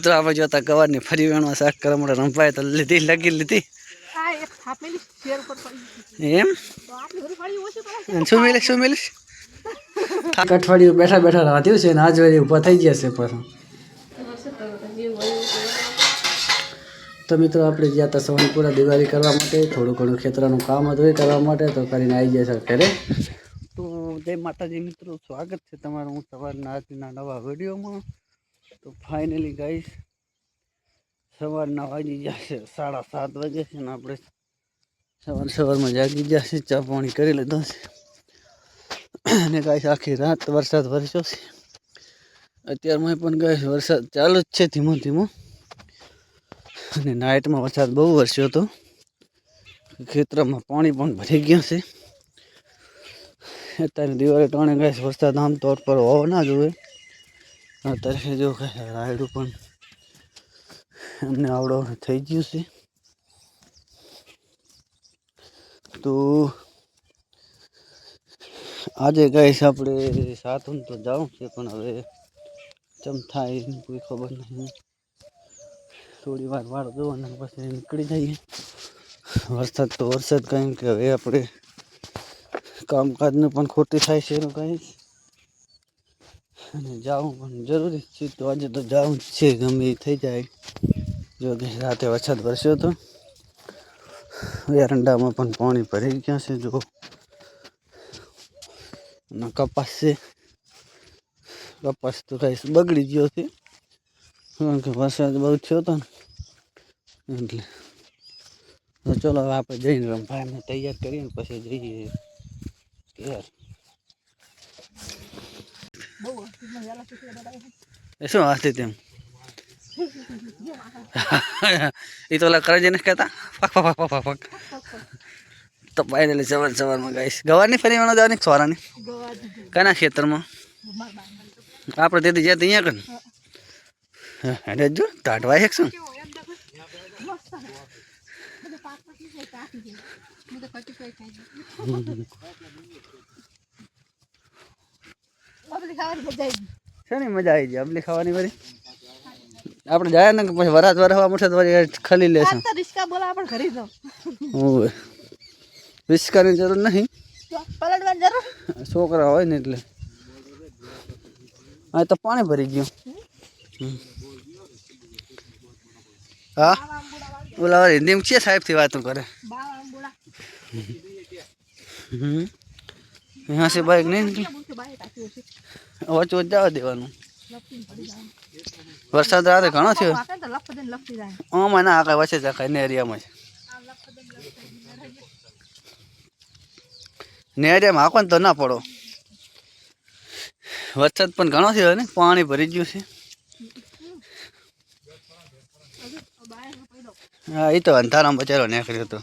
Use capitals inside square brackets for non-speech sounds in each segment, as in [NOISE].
મિત્રો આપણે જોતા ગવારની ફરી વેણવા શાક કરવા માટે રંભાય તો લીધી લગી લીધી. એમ? તો શું મિલીશ શું મિલીશ? અઠવાડિયું બેઠા બેઠા રાધ્યું છે ને આજ વળી ઊભા થઈ ગયા છે પાછું. તો મિત્રો આપણે ગયા હતા સવનપુરા દિવાળી કરવા માટે થોડું ઘણું ખેતરાનું કામ હતું એ કરવા માટે તો કરીને આવી ગયા છે ઘરે. તો જય માતાજી મિત્રો સ્વાગત છે તમારું હું સવારના આજના નવા વિડીયોમાં. તો ફાઇનલી ગાઈશ સવારના વાગી છે સાડા સાત વાગે છે ને આપણે સવાર સવારમાં જાગી છે, ચા પાણી કરી લીધો છે. અને ગાઈશ આખી રાત વરસાદ વરસ્યો છે. અત્યારમાં પણ ગાઈશ વરસાદ ચાલુ જ છે ધીમો ધીમો. અને નાઇટમાં વરસાદ બહુ વરસ્યો હતો. ખેતરમાં પાણી પણ ભરી ગયા છે. અત્યારે દિવાળી ટાણે ગાઈશ વરસાદ આમ તોડ પર હોવો ના જોઈએ. અત્યારે જો કાંઈ રાયડું પણ એમને આવડો થઈ ગયું છે. તો આજે ગાઈશ આપણે સાતમ તો જાઉં છે, પણ હવે ચમ થાય એની કોઈ ખબર નહીં થોડી વાર વાળ દો અને પછી નીકળી જઈએ. વરસાદ તો વરસાદ કંઈ કે હવે આપણે કામકાજને પણ ખોટી થાય છે એનું કંઈ અને જાવું પણ જરૂરી છે. તો આજે તો જાવું જ છે. ગમે થઈ જાય. જો કે રાતે વરસાદ વરસ્યો હતો એરંડામાં પણ પાણી ભરાઈ ગયા છે. જો. અને કપાસ છે. કપાસ તો કાંઈ બગડી ગયો છે. કારણ કે વરસાદ બહુ થયો હતો ને. એટલે. ચલો આપણે જઈને રમભાઈને તૈયાર કરીએ ને પછી જઈએ. ઘેર બહુ હોસ્પિટલમાં વહેલા સુધી બધા એ શું હાથે તેમ [LAUGHS] એ તો ઓલા કરજે ને કહેતા? ફક ફક ફક ફક ફક. તો ફાઇનલી સવાર, સવારમાં ગાઈશ. ગવારની ફરી વાનો જવાની સોરાની કના ખેતરમાં આપણે તેથી જ્યાં અહીંયા કર અરે જો તાટવાય છે શું કેવો એમ દેખો મસ્ત હે બધે પાક પાકની ખાઈ કાઢી દે હું તો કટી ખાઈ ખાઈ બબલી ખાવાની મજા આવી છે ને મજા આવી જાય અમલી ખાવાની બધી? આપણે જાય ને પછી વરાત વરાવા મળશે તો ખલી લેશે. રિસ્કા બોલા પણ ઘરે જાવ ઓવે. વિસ્કાની જરૂર નહીં. પલટવાની જરૂર? છોકરા હોય ને એટલે. હા તો પાણી ભરી ગયું. હા? બોલા હિન્દીમાં છે સાહેબથી વાતો કરે? હમ. અહીંયાથી બાઇક નહીં નીકળી વચ વચ જવા દેવાનું વરસાદ રાતે ઘણો થયો આમાં ના આકાય વચ્ચે જખાય ને એરિયામાં આખો ને તો ના પડો। વરસાદ પણ ઘણો થયો ને, પાણી ભરી ગયું છે। હા એ તો અંધારામાં બચારો નીકળ્યો હતો।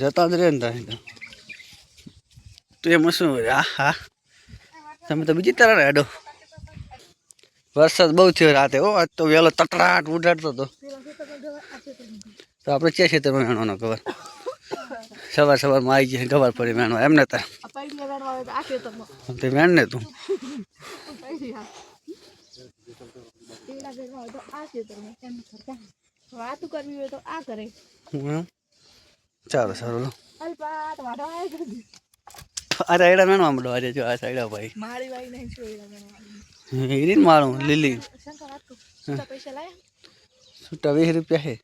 જતા જ રહે ને ત્યાં. તો એમાં શું આ હા હા તમે તો બીજી તરફ હેડો. વરસાદ બહુ થયો રાતે હો. આજ તો વહેલો તટરાટ ઉડાડતો હતો. તો આપણે છે ખેતરમાં મેણવાનો ખબર? સવાર સવારમાં આવી જાય ખબર પડી મેણો એમને તાર. તો વેણ ને તું. વાતું કરવી હોય તો આ કરે. ચાલો સારું લો સાઈડા વેણવા માંડો આજે જો આ સાઈડા ભાઈ. મારી વાઈ નહીં છો એડા હીરી મારું લીલી. પૈસા લાયા? છૂટા વીસ રૂપિયા હે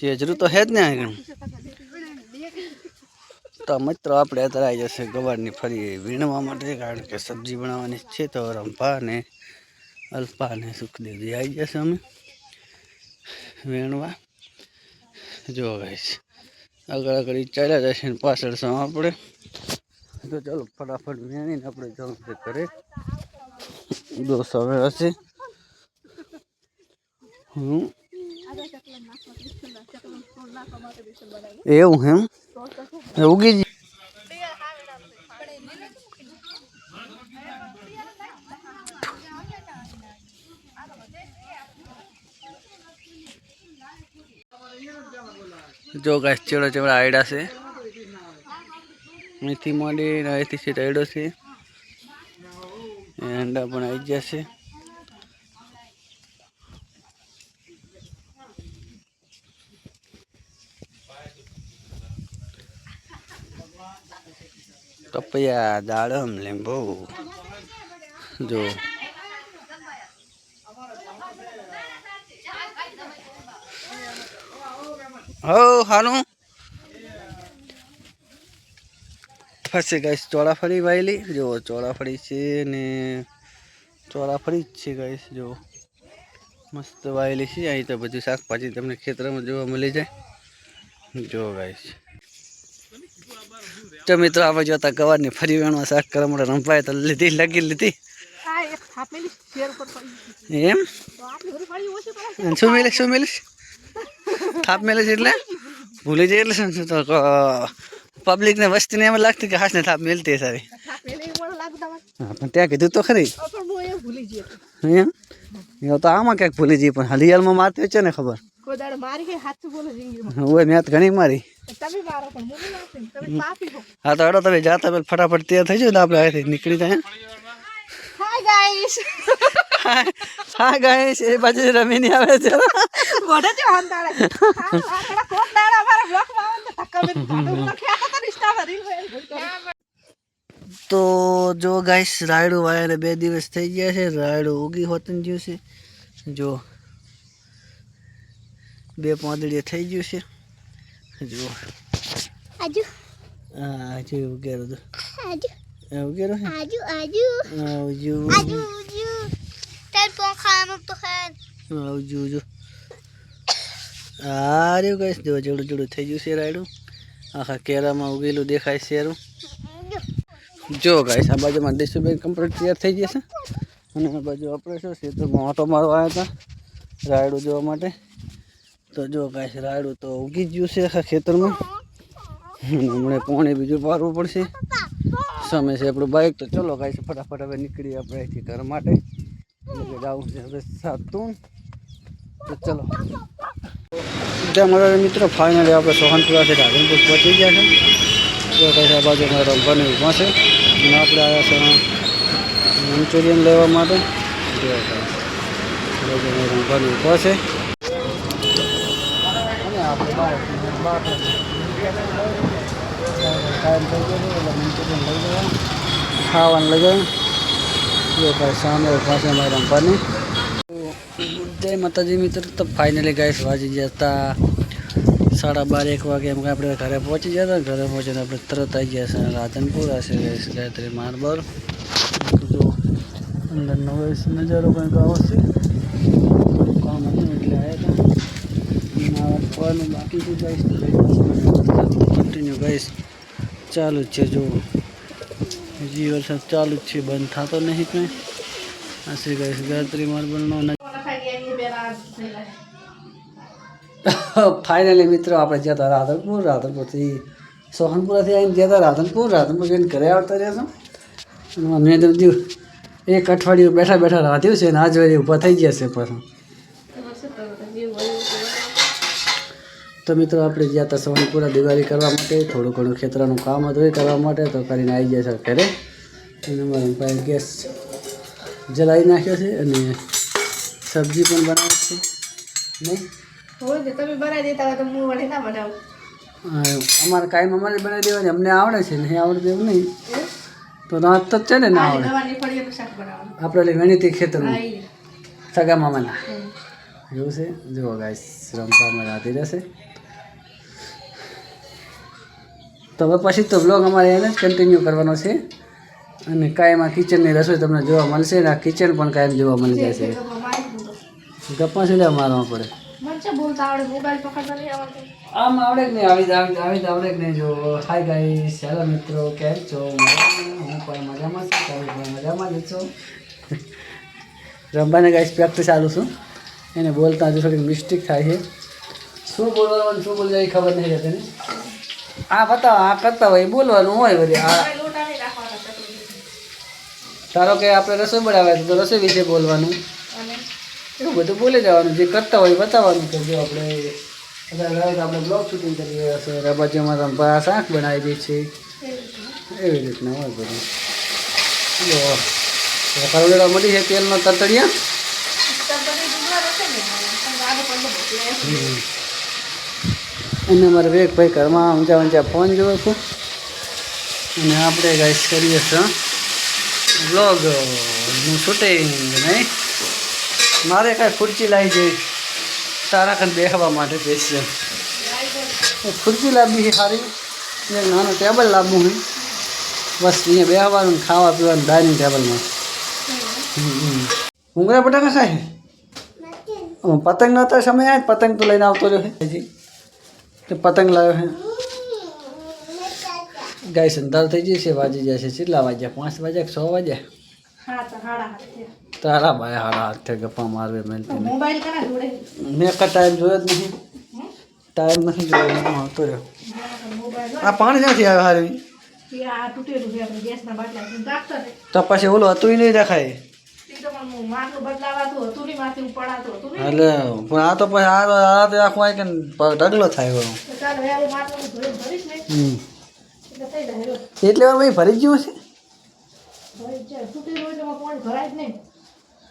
ચેજરું તો હે જ ને તો મિત્રો આપણે અત્યારે આવી જશે ગવારની ફરી વીણવા માટે કારણ કે સબ્જી બનાવવાની છે તો રંભા ને અલ્પા ને સુખદેવજી આવી જશે અમે વીણવા. જો ગાઈશ આગળ આગળ ચાલ્યા જશે ને પાછળ સમ આપણે. તો ચાલો ફટાફટ મેળીને આપણે જવું છે ઘરે. દોસ્ત હવે હશે. હમ. એવું એ ઉગી જ જો ગાય ચેડો ચેવડા આયડા છે. મેથી મોડી અહીંથી સીધા આયડો છે. અંડા પણ આવી ગયા છે. કપૈયા દાડમ લીંબુ. જો. હો હાનું ફસે ગાઈસ ચોળાફળી વાયેલી. જો ચોળાફળી છે ને ચોળાફળી જ છે ગાઈસ જો મસ્ત વાયેલી છે અહીં તો બધું શાકભાજી તમને ખેતરમાં જોવા મળી જાય. જો ગાઈસ તો મિત્રો આપણે જોતા ગવારની ફરી વેણમાં શાક કરવા માટે રંપાય તો લીધી લગી લીધી. એમ? શું મેલે શું મેલે થાપ મેલે છે એટલે? ભૂલી જાય એટલે શું? તો પબ્લિકને વસ્તીને એમ લાગતું કે હાસને થાપ મેલતી સારી પણ ત્યાં કીધું તો ખરી. એ તો આમાં ક્યાંક ભૂલી જઈ પણ હલિયાળમાં મારતી છે ને ખબર? હોય મેં તો ઘણી મારી. ને હો. હા તો હડો તમે જાતા પેલા ફટાફટ તૈયાર થઈ જાય ને આપણે અહીંથી નીકળી જાય. હાય ગાઈસ હા ગાઈસ એ બાજુ રમીને આવે છે વડે છે હંતાળે હા આ કોણ દાડા અમારા બ્લોકમાં આવે તો ધક્કા મેં કાઢું લખ્યા હતા ઇન્સ્ટા પર રીલ હોય તો જો ગાઈસ રાયડું વાયરે બે દિવસ થઈ ગયા છે રાયડું ઉગી હોતું ગયું છે જો બે પાંદડીએ થઈ ગયું છે જો આજુ હા જે ઉગેરો તો આજુ આ ઉગેરો છે આજુ આજુ આવજો આજુ આજુ તેલ તો ખાવાનું તો હે આવજો જો આ રહ્યું ગાઈસ, જો જોડું જડું થઈ ગયું છે રાયડું. આખા કેરામાં ઉગેલું દેખાય એરું જો ગાઈસ, આ બાજુમાં દેશુબેન કમ્પ્લીટ તૈયાર થઈ જશે અને આ બાજુ આપણે શું તો ઓટો મારવા આવ્યા હતા રાયડું જોવા માટે. તો જો ગાઈસ, રાયડું તો ઉગી ગયું છે આખા ખેતરમાં. હમણાં પોણે બીજું પારવું પડશે. સમય છે આપણું બાઇક તો ચલો ગાઈસ, ફટાફટ હવે નીકળીએ આપણે અહીંથી ઘર માટે. એટલે જવું છે હવે સાતું તો ચલો. મારા મિત્રો ફાઇનલી આપણે સોહનપુરાથી રાધનપુર પહોંચી ગયા છે. કંઈ આ બાજુ મારા રમવાની ઊભા છે. અને આપણે આવ્યા છે મંચુરિયન લેવા માટે. રમવાની ઊભા છે. અને આપણે ખાવાનું લઈ જાય જો કાંઈ સામે ઊભા છે મારા રમવાની જય માતાજી મિત્ર તો ફાઇનલી ગાઈસ વાજી ગયા હતા સાડા બાર, એક વાગે એમ કે આપણે ઘરે પહોંચી ગયા હતા. ઘરે પહોંચીને આપણે તરત આવી ગયા છે રાધનપુર. હશે ગાઈસ ગાયત્રી માર્બલ. જો અંદરનો ગાઈસ નજારો કંઈક આવો છે. થોડું કામ હતું એટલે આવ્યા હતા. નાવા ધોવાનું બાકી છે ગાઈસ કન્ટિન્યુ ગાઈસ ચાલુ જ છે. જો હજી વરસાદ ચાલુ જ છે. બંધ થતો નહીં કંઈ. આ છે ગાઈસ ગાયત્રી માર્બલનો ફાઇનલી મિત્રો, આપણે જતા રાધનપુર. રાધનપુરથી સોહનપુરાથી આવીને હતા રાધનપુર. રાધનપુર જઈને ઘરે આવતા રહ્યા છો. અને મેં તો બધું એક અઠવાડિયું બેઠા બેઠા રાધ્યું છે ને આજ વળી ઊભા થઈ ગયા છે પાછા તો મિત્રો, આપણે ગયા હતા સોહનપુરા દિવાળી કરવા માટે. થોડું ઘણું ખેતરાનું કામ હતું એ કરવા માટે. તો કરીને આવી ગયા છે ઘરે. અને મારા પાસે ગેસ જલાવી નાખ્યો છે અને સબ્જી પણ બનાવે છે. નહીં હોય ને તમે બનાવી દેતા હોય તો હું વડે ના બનાવું. હા, અમારે કાયમ અમારે બનાવી દેવાની અમને આવડે છે નહીં આવડતું એવું નહીં. તો રાત તો છે ને ના આવડે. આપણે એટલે ગણિત ખેતરમાં સગા મામાના. એવું છે? જુઓ ગાય રમવામાં રાતે રહેશે તો હવે પછી તો બ્લોગ અમારે એને જ કન્ટિન્યુ કરવાનો છે. અને કાયમાં કિચનની રસોઈ તમને જોવા મળશે ને આ કિચન પણ કાયમ જોવા મળી જાય છે. ગપ્પા સુધી મારવા પડે? મને બોલતા આવડે મોબાઈલ પકડતા નહીં આવડતું. આમ આવડે જ નહીં આવી આવી આવી આવડે જ નહીં. જો હાય ગાઈસ હેલો મિત્રો કેમ છો? હું પણ મજામાં છું તમે પણ મજામાં જ છો? રમવાને ગાઈસ પ્રેક્ટિસ ચાલુ છું. એને બોલતા હજુ થોડીક મિસ્ટેક થાય છે. શું બોલવાનું શું બોલવાનું એ ખબર નહીં રહેતી ને. આ બતાવો આ કરતા હોય બોલવાનું હોય બધી આ. ધારો કે આપણે રસોઈ બનાવ્યા તો રસોઈ વિશે બોલવાનું. એવું બધું બોલી જવાનું, જે કરતા હોય બતાવવાનું કે જો આપણે આપણે બ્લોગ શૂટિંગ કરી રહ્યા છે રબાજીમાં રંભા શાક બનાવી દે છે, એવી રીતના. હોય બધું. જો કરોડેડા મળી છે તેલનો તતડિયા અને મારે વિવેકભાઈ ઘરમાં ઊંચા ઊંચા ફોન જોવો છે. અને આપણે ગાઈસ કરીએ છીએ બ્લોગનું શૂટિંગ, નહીં? મારે કાંઈ ખુરચી લાવી જોઈએ તારા ખાન બેસવા માટે સ્પેશિયલ ખુરચી લાવવી છે સારી એક નાનું ટેબલ લાવવું છે. બસ અહીંયા બેસવાનું ખાવા પીવાનું ડાઇનિંગ ટેબલમાં. ઉંગરા બટાકા સાહેબ પતંગ નો તો સમય આવે પતંગ તો લઈને આવતો રહ્યો છે. હજી. તે પતંગ લાવ્યો છે. ગાય સંતાર થઈ જશે વાજી જશે. કેટલા વાગ્યા? પાંચ વાગ્યા સો છ વાગ્યા? હા. તારા ભાઈ હારા હાથે ગપ્પા મારવે મેલતી મોબાઈલ કરા જોડે? મેં કા ટાઈમ જોયો જ નહીં. ટાઈમ નથી જોયો હું આવતો રહ્યો આ પાણી નથી આવે હારી. તો પછી ઓલું હતું નહીં દેખાય. એટલે પણ આ તો પછી આ તો આખું આ કે ઢગલો થાય ગયો એટલે ભરી ગયું છે ભરાય જ નહીં.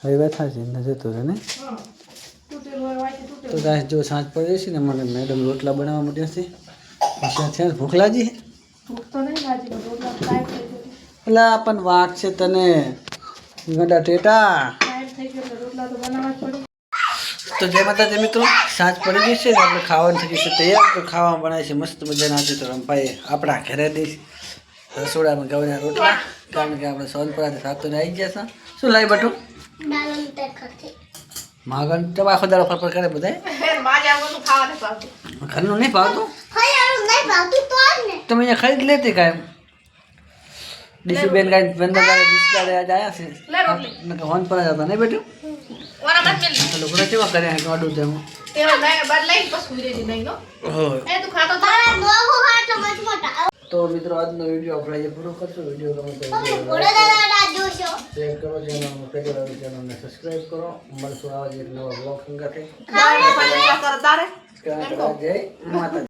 હવે બેઠા છે ને જતો રહે ને? તો દાસ જો સાંજ પડી જશે ને મને મેડમ રોટલા બનાવવા માંડ્યા છે. હોશિયાર છે ભૂખ લાગી એટલે પણ વાઘ છે તને. ગંડા ટેટા. તો જય માતાજી મિત્રો સાંજ પડી ગઈ છે આપણે ખાવાનું થઈ ગયું છે તૈયાર. તો ખાવા બનાવી છે મસ્ત મજાના છે તો રંભાઈ આપણા ઘરે દઈશ રસોડામાં ગવના રોટલા. કારણ કે આપણે સોનપુરાથી સાતોને આવી ગયા છે. શું લાવી બટું માગણ તો આખો દાડો ફરફર કરે [LAUGHS] બધું ઘરનું નહીં ભાવતું? તમે અહીંયા ખરીદ લેતી કાંઈ. ડીસી બેન કાંઈ રિશ્તેદાર આજ આવ્યા છે. નકર હોનપરા જતા નહીં લોકો કેવા કરે તેમ? બદલાઈ પછી હોય એ તું મિત્રો આજનો વીડિયો આપણે અહીંયા પૂરો કરશું. વીડિયો ગમે તો શેર કરો ચેનલ પહેલી વાર ચેનલને સબસ્ક્રાઈબ કરો. મળશું આવા જ એક નવા બ્લોગ સંગાથે કરો જય માતાજી.